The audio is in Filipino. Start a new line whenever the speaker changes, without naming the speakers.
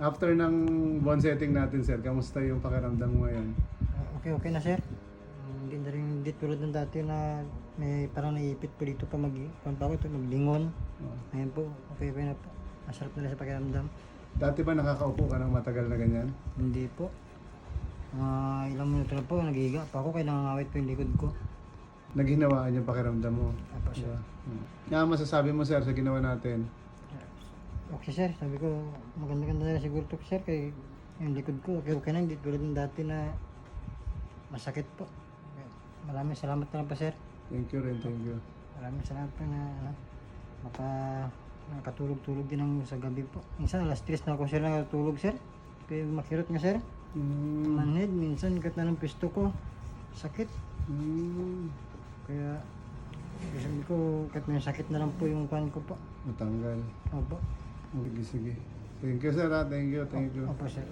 After ng bone setting natin, sir, kamusta yung pakiramdam mo ngayon?
Okay, okay na sir. Mm, Hindi na rin hindi tulad ng dati na may parang naiipit po dito pa mag pa ito, maglingon.
Oh.
Ngayon po, okay, okay na po. Masarap na rin sa pakiramdam.
Dati ba nakakaupo ka ng matagal na ganyan?
Hindi po. Mga ilang minuto na po, nagiga pa ako kaya nangangawit po yung likod ko.
Naghinawaan yung pakiramdam mo.
Apo sir.
Hmm. Nga masasabi mo, sir, sa ginawa natin?
Okay sir, sabi ko maganda-ganda na siguro to sir kay yung likod ko okay, okay na hindi tulad ng dati na masakit po. Maraming salamat na lang po sir.
Thank you rin, thank you.
Maraming salamat po na ano, maka nakatulog-tulog din ang sa gabi po. Minsan alas 3 na ako sir nakatulog sir. Kaya makirot nga sir.
Hmm.
Manhead, minsan kat na ng pisto ko. Sakit.
Hmm.
Kaya sabi ko kat may sakit na lang po yung pan ko po.
Matanggal.
Opo.
Sige, sige. Thank you, sir. ah. Thank you, thank you.
Opo sir.